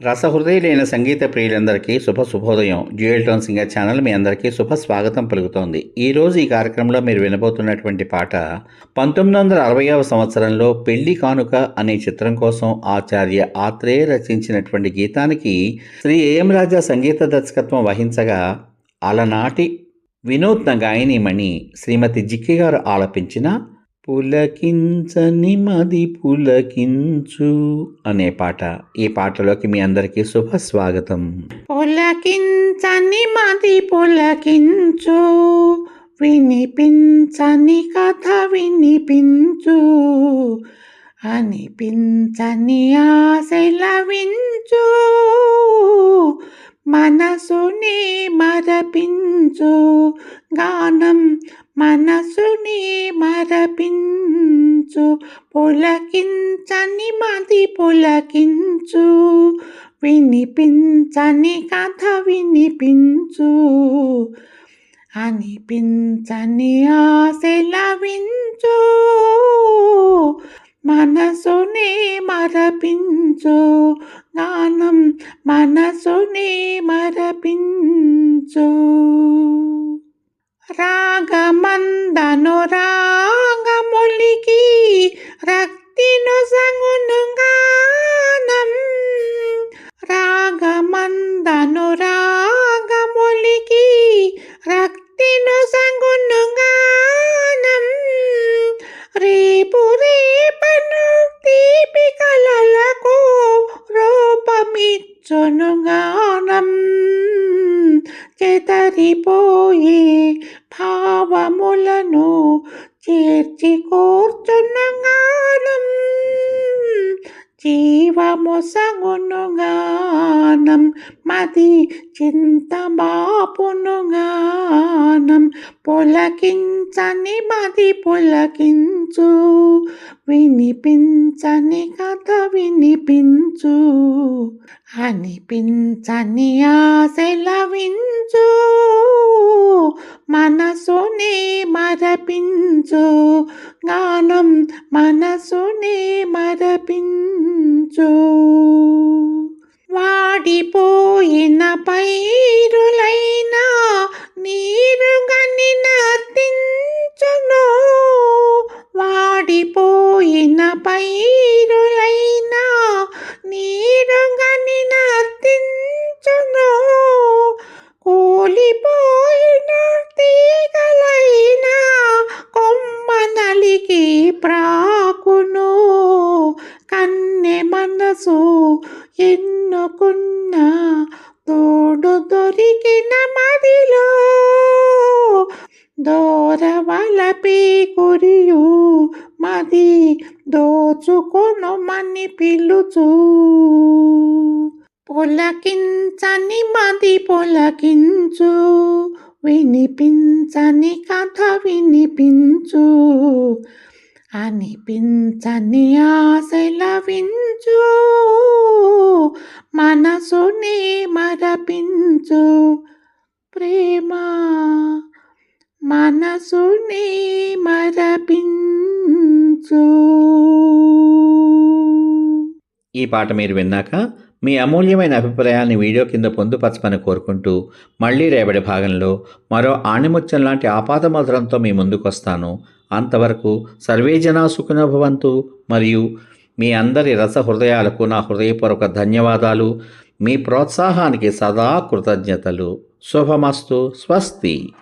రసహృదయులైన సంగీత ప్రియులందరికీ శుభ శుభోదయం. డ్యూయల్ టోన్ సింగర్ ఛానల్ మీ అందరికీ శుభ స్వాగతం పలుకుతోంది. ఈరోజు ఈ కార్యక్రమంలో మీరు వినబోతున్నటువంటి పాట పంతొమ్మిది వందల అరవైవ సంవత్సరంలో పెళ్ళి కానుక అనే చిత్రం కోసం ఆచార్య ఆత్రేయ రచించినటువంటి గీతానికి శ్రీ ఏఎం రాజా సంగీత దర్శకత్వం వహించగా అలనాటి వినూత్న గాయనిమణి శ్రీమతి జిక్కి గారు ఆలపించిన పులకించని మది పులకించు అనే పాట ఈ పాటలోకి మీ అందరికీ శుభ స్వాగతం పులకించని మది పులకించు వినిపించని కథ వినిపించు అనిపించని ఆశలవించు మనసుని మరపించు గానం మనసుని మరపించు పులకించని మది పులకించు వినిపించని కథ వినిపించు అనిపించని ఆశలవించు మనసుని మరపించు గానం మనసుని మరపించు. చెదరిపోయే భావములను చేర్చి కూర్చున్న జీవము సగునుగానం మది చింత బాపును గానం పులకించని మది పులకించు వినిపించని కథ వినిపించు. అనిపించని ఆశల వించు మనసుని మరపించు. గానం మనసుని మరపించు. వాడిపోయిన పైరులైనా నీరు గనిన తించును వాడిపోయిన పైరులైనా నీరు గనిన తించును కూలిపో ప్రాకును కన్నె మనసు ఎన్నుకున్న తోడు దొరికిన మదిలో దోరవలపి కురియు మది దోచుకొను మని పిలుచు. పొలకించని మది పొలకించు వినిపించని కథ వినిపించు. అనిపించని ఆశల వించు మనసుని మరపించు. ప్రేమ మనసుని మరపించు. ఈ పాట మీరు విన్నాక మీ అమూల్యమైన అభిప్రాయాన్ని వీడియో కింద పొందుపరచమని కోరుకుంటూ మళ్ళీ రేపటి భాగంలో మరో ఆణిముత్యం లాంటి ఆపాదమధురంతో మీ ముందుకొస్తాను. అంతవరకు సర్వే జనా మరియు మీ అందరి రస హృదయాలకు నా హృదయపూర్వక ధన్యవాదాలు. మీ ప్రోత్సాహానికి సదా కృతజ్ఞతలు. శుభమస్తు. స్వస్తి.